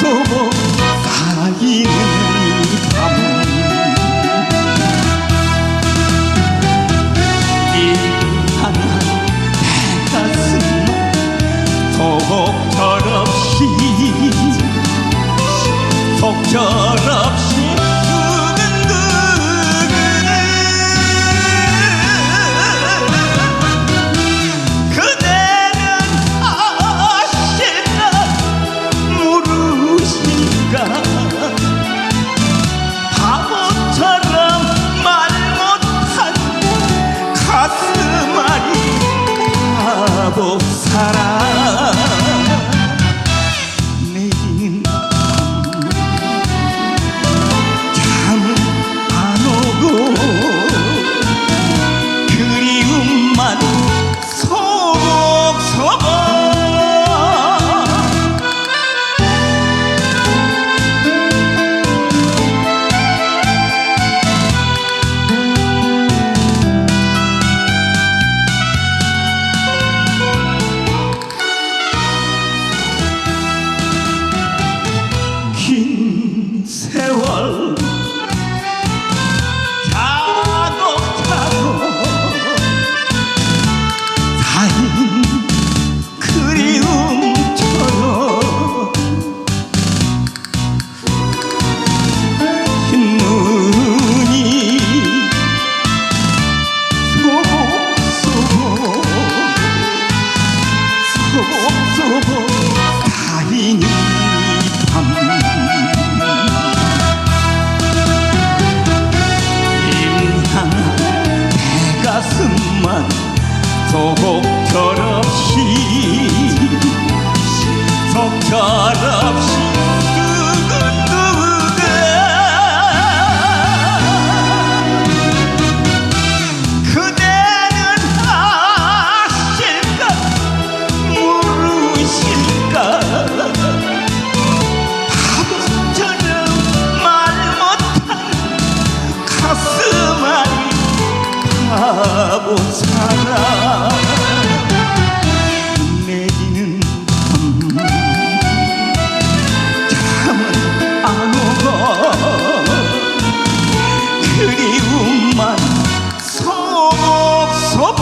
소모 가인 사랑. 속속 가인이 밤 임상한 내 가슴만 속속 철없이 속철없 바라본 사람. 내리는 밤 잠은 안 오고 그리움만 속속속